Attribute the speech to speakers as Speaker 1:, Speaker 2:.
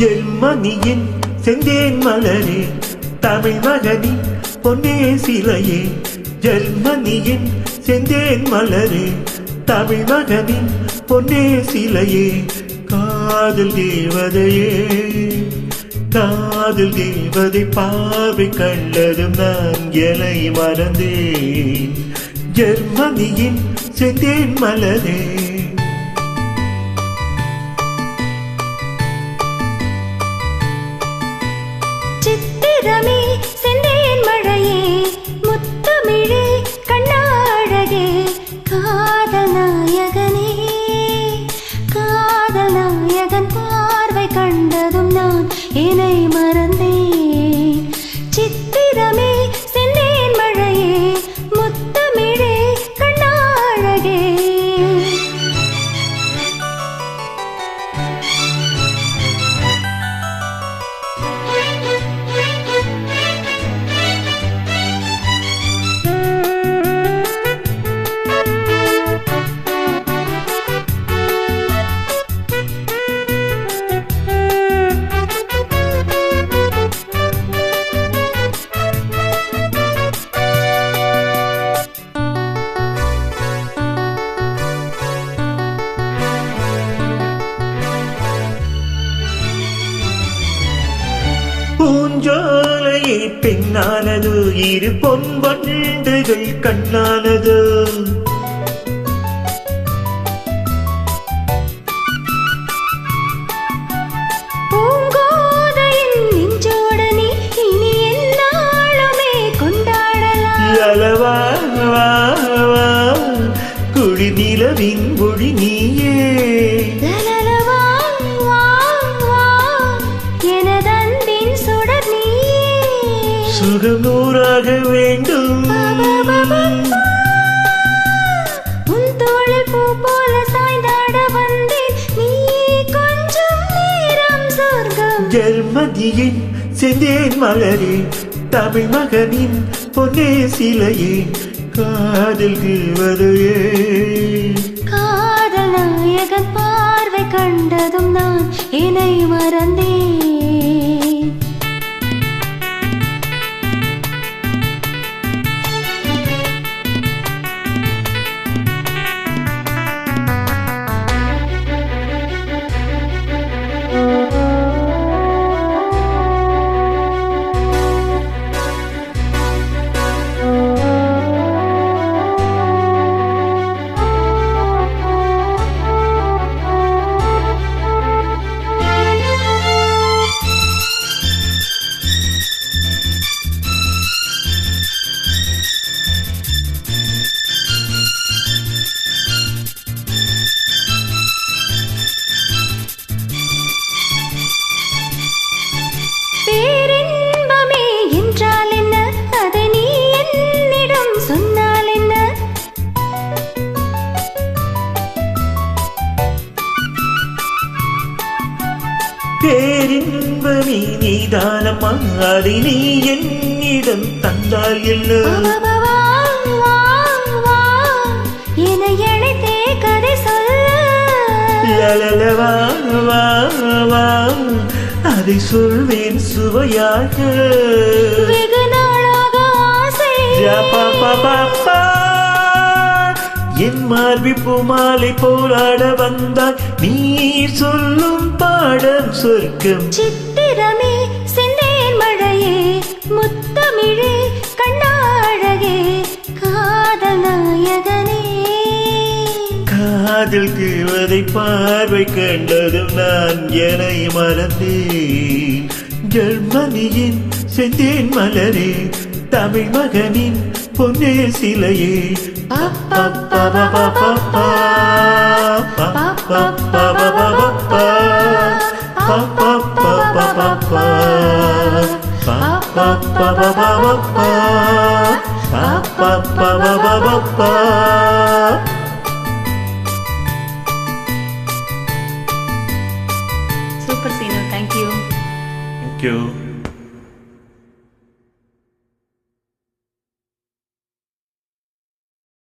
Speaker 1: ஜெர்மனியின் செந்தேன் மலரே தமிழ் மகனின் பொன்னே சிலையே. ஜெர்மனியின் செந்தேன் மலரே தமிழ் மகனின் பொன்னே சிலையே. காதல் தேவதையே காதல் தேவதை பார்வை கண்டதும் நான் எலை மறந்தேன். ஜெர்மனியின் செந்தேன் மலரே
Speaker 2: காதல் நாயகனே காதல் நாயகன் பார்வை கண்டதும் நான் என்னை மறந்தேன். சித்திரமே செந்தேன்
Speaker 1: பூஞ்சோலையே பெண்ணானது இரு பொன் வண்டுகள் கண்ணானது. குழி நிலவின் ஒளி நீயே. சுகம் நூறாக வேண்டும். ஜெர்மதியின் செந்தேன் மலரே தமிழ் மகனின் பொன்னே சிலையே காதல் கீழ்வதையே
Speaker 2: பேரின்பமே
Speaker 1: நீதானம்மா அதை நீ என்னிடம் தந்தால்
Speaker 2: வா,
Speaker 1: அதை சொல்வேன் சுவையாக.
Speaker 2: வெகு நாளாக ஆசை.
Speaker 1: என் மார்பி பூமாலை போராட வந்தால் நீ சொல்லும் பாடம் சொர்க்கம்.
Speaker 2: சித்திரமே செந்தேன் மழையே முத்தமிழே கண்ணாழகே காதல் நாயகனே
Speaker 1: காதல் தீவதை பார்வை கண்டதும் நான் என்னை மறந்தேன். ஜெர்மனியின் செந்தேன் மலரே தமிழ் மகனின் பொன்னே சிலையே பப்பப்பபபபப்பா, பப்பப்பபபபப்பா, பப்பப்பபபப்பா, பப்பப்பபபப்பா, பப்பப்பபபப்பா.
Speaker 3: Super Seenu thank you
Speaker 1: Thank you.